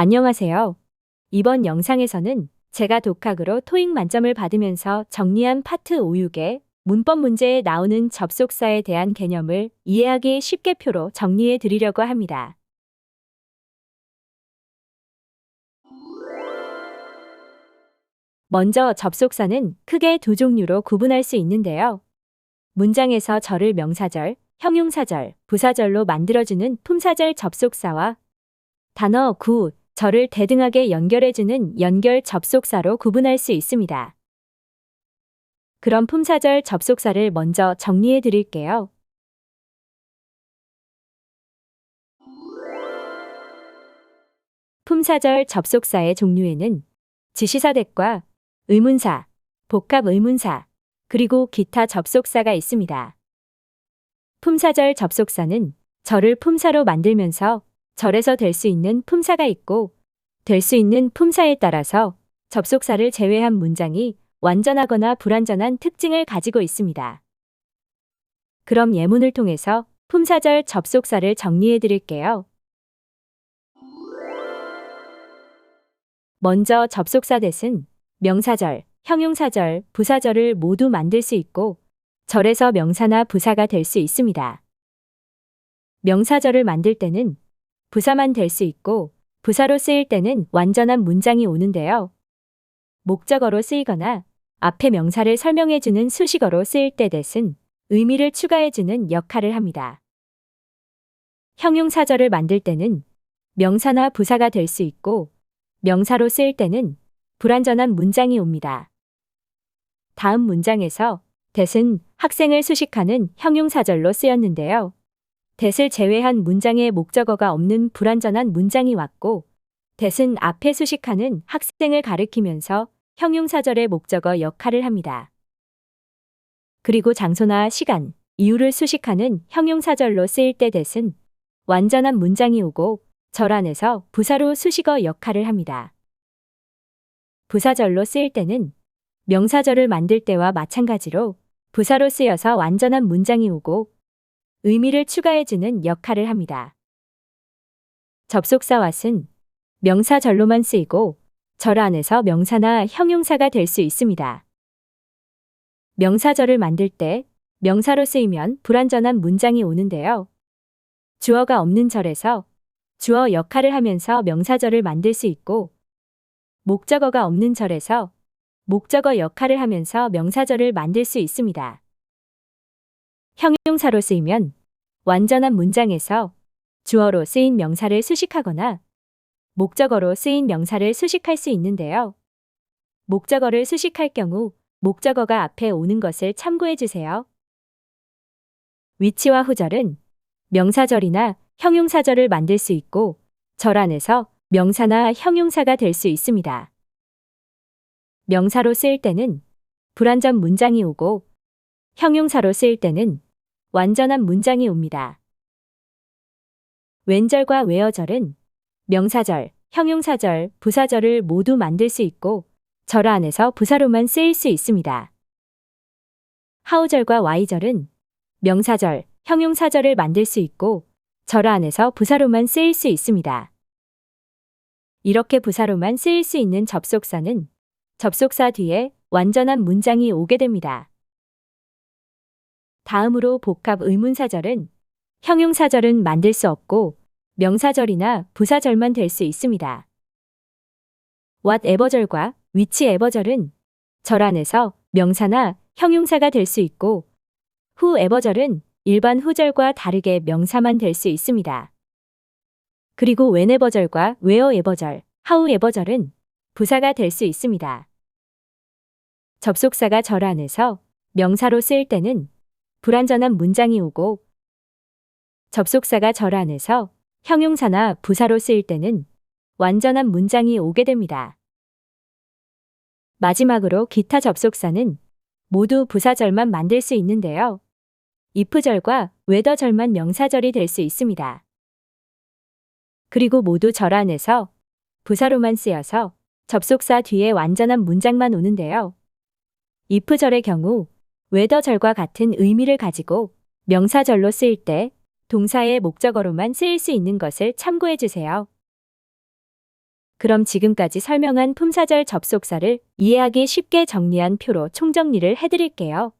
안녕하세요. 이번 영상에서는 제가 독학으로 토익 만점을 받으면서 정리한 파트 5육의 문법 문제에 나오는 접속사에 대한 개념을 이해하기 쉽게 표로 정리해 드리려고 합니다. 먼저 접속사는 크게 두 종류로 구분할 수 있는데요. 문장에서 절을 명사절, 형용사절, 부사절로 만들어주는 품사절 접속사와 단어, 구, 절을 대등하게 연결해주는 연결 접속사로 구분할 수 있습니다. 그럼 품사절 접속사를 먼저 정리해 드릴게요. 품사절 접속사의 종류에는 지시사대과 의문사, 복합 의문사, 그리고 기타 접속사가 있습니다. 품사절 접속사는 절을 품사로 만들면서 절에서 될 수 있는 품사가 있고 될 수 있는 품사에 따라서 접속사를 제외한 문장이 완전하거나 불완전한 특징을 가지고 있습니다. 그럼 예문을 통해서 품사절 접속사를 정리해 드릴게요. 먼저 접속사 대신 명사절, 형용사절, 부사절을 모두 만들 수 있고 절에서 명사나 부사가 될 수 있습니다. 명사절을 만들 때는 부사만 될 수 있고 부사로 쓰일 때는 완전한 문장이 오는데요. 목적어로 쓰이거나 앞에 명사를 설명해주는 수식어로 쓰일 때 대신 의미를 추가해주는 역할을 합니다. 형용사절을 만들 때는 명사나 부사가 될 수 있고 명사로 쓰일 때는 불완전한 문장이 옵니다. 다음 문장에서 대은 학생을 수식하는 형용사절로 쓰였는데요. 대을 제외한 문장에 목적어가 없는 불완전한 문장이 왔고 대은 앞에 수식하는 학생을 가리키면서 형용사절의 목적어 역할을 합니다. 그리고 장소나 시간, 이유를 수식하는 형용사절로 쓰일 때 대은 완전한 문장이 오고 절 안에서 부사로 수식어 역할을 합니다. 부사절로 쓰일 때는 명사절을 만들 때와 마찬가지로 부사로 쓰여서 완전한 문장이 오고 의미를 추가해주는 역할을 합니다. 접속사 왓은 명사절로만 쓰이고 절 안에서 명사나 형용사가 될 수 있습니다. 명사절을 만들 때 명사로 쓰이면 불완전한 문장이 오는데요. 주어가 없는 절에서 주어 역할을 하면서 명사절을 만들 수 있고 목적어가 없는 절에서 목적어 역할을 하면서 명사절을 만들 수 있습니다. 형용사로 쓰이면 완전한 문장에서 주어로 쓰인 명사를 수식하거나 목적어로 쓰인 명사를 수식할 수 있는데요. 목적어를 수식할 경우 목적어가 앞에 오는 것을 참고해 주세요. 위치와 후절은 명사절이나 형용사절을 만들 수 있고 절 안에서 명사나 형용사가 될 수 있습니다. 명사로 쓰일 때는 불완전 문장이 오고 형용사로 쓰일 때는 완전한 문장이 옵니다. 왼절과 외어절은 명사절, 형용사절, 부사절을 모두 만들 수 있고 절 안에서 부사로만 쓰일 수 있습니다. 하우절과 와이절은 명사절, 형용사절을 만들 수 있고 절 안에서 부사로만 쓰일 수 있습니다. 이렇게 부사로만 쓰일 수 있는 접속사는 접속사 뒤에 완전한 문장이 오게 됩니다. 다음으로 복합 의문사절은 형용사절은 만들 수 없고 명사절이나 부사절만 될 수 있습니다. whatever절과 whichever절은 절 안에서 명사나 형용사가 될 수 있고 whoever절은 일반 후절과 다르게 명사만 될 수 있습니다. 그리고 whenever절과 wherever절, however절은 부사가 될 수 있습니다. 접속사가 절 안에서 명사로 쓰일 때는 불완전한 문장이 오고 접속사가 절 안에서 형용사나 부사로 쓰일 때는 완전한 문장이 오게 됩니다. 마지막으로 기타 접속사는 모두 부사절만 만들 수 있는데요. if절과 whether절만 명사절이 될 수 있습니다. 그리고 모두 절 안에서 부사로만 쓰여서 접속사 뒤에 완전한 문장만 오는데요. if절의 경우 whether절과 같은 의미를 가지고 명사절로 쓰일 때 동사의 목적어로만 쓰일 수 있는 것을 참고해 주세요. 그럼 지금까지 설명한 품사절 접속사를 이해하기 쉽게 정리한 표로 총정리를 해드릴게요.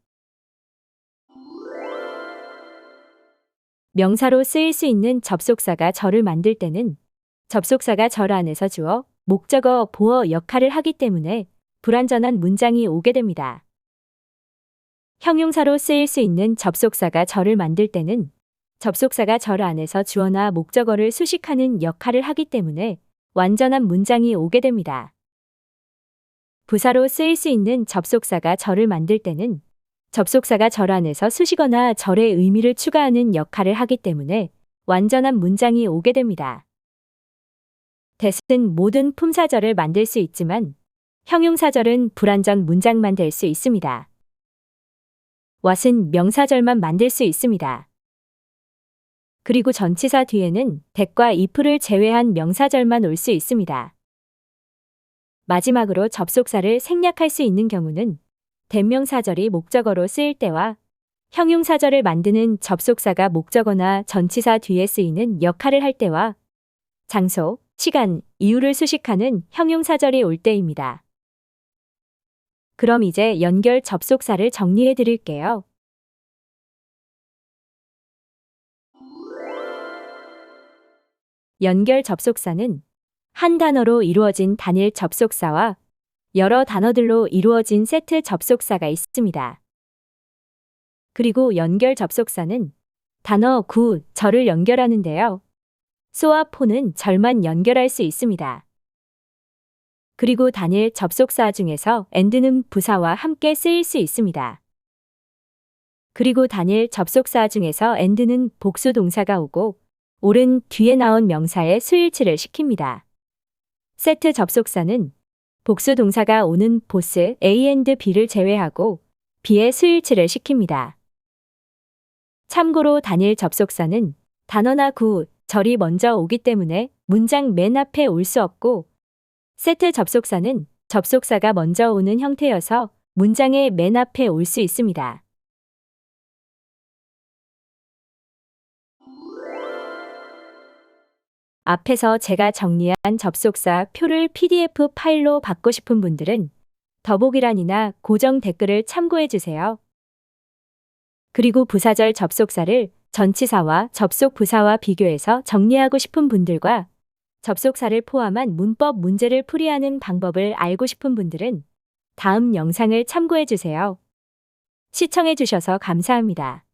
명사로 쓰일 수 있는 접속사가 절을 만들 때는 접속사가 절 안에서 주어, 목적어, 보어 역할을 하기 때문에 불완전한 문장이 오게 됩니다. 형용사로 쓰일 수 있는 접속사가 절을 만들 때는 접속사가 절 안에서 주어나 목적어를 수식하는 역할을 하기 때문에 완전한 문장이 오게 됩니다. 부사로 쓰일 수 있는 접속사가 절을 만들 때는 접속사가 절 안에서 수식어나 절의 의미를 추가하는 역할을 하기 때문에 완전한 문장이 오게 됩니다. 대신 모든 품사절을 만들 수 있지만 형용사절은 불완전 문장만 될 수 있습니다. 왓은 명사절만 만들 수 있습니다. 그리고 전치사 뒤에는 that과 if를 제외한 명사절만 올 수 있습니다. 마지막으로 접속사를 생략할 수 있는 경우는 대명사절이 목적어로 쓰일 때와 형용사절을 만드는 접속사가 목적어나 전치사 뒤에 쓰이는 역할을 할 때와 장소, 시간, 이유를 수식하는 형용사절이 올 때입니다. 그럼 이제 연결 접속사를 정리해 드릴게요. 연결 접속사는 한 단어로 이루어진 단일 접속사와 여러 단어들로 이루어진 세트 접속사가 있습니다. 그리고 연결 접속사는 단어 구, 절을 연결하는데요. 소와 포는 절만 연결할 수 있습니다. 그리고 단일 접속사 중에서 and는 부사와 함께 쓰일 수 있습니다. 그리고 단일 접속사 중에서 and는 복수 동사가 오고 옳은 뒤에 나온 명사의 수일치를 시킵니다. 세트 접속사는 복수 동사가 오는 보스 A and B를 제외하고 B의 수일치를 시킵니다. 참고로 단일 접속사는 단어나 구, 절이 먼저 오기 때문에 문장 맨 앞에 올 수 없고 세트 접속사는 접속사가 먼저 오는 형태여서 문장의 맨 앞에 올 수 있습니다. 앞에서 제가 정리한 접속사 표를 PDF 파일로 받고 싶은 분들은 더보기란이나 고정 댓글을 참고해 주세요. 그리고 부사절 접속사를 전치사와 접속 부사와 비교해서 정리하고 싶은 분들과 접속사를 포함한 문법 문제를 풀이하는 방법을 알고 싶은 분들은 다음 영상을 참고해 주세요. 시청해 주셔서 감사합니다.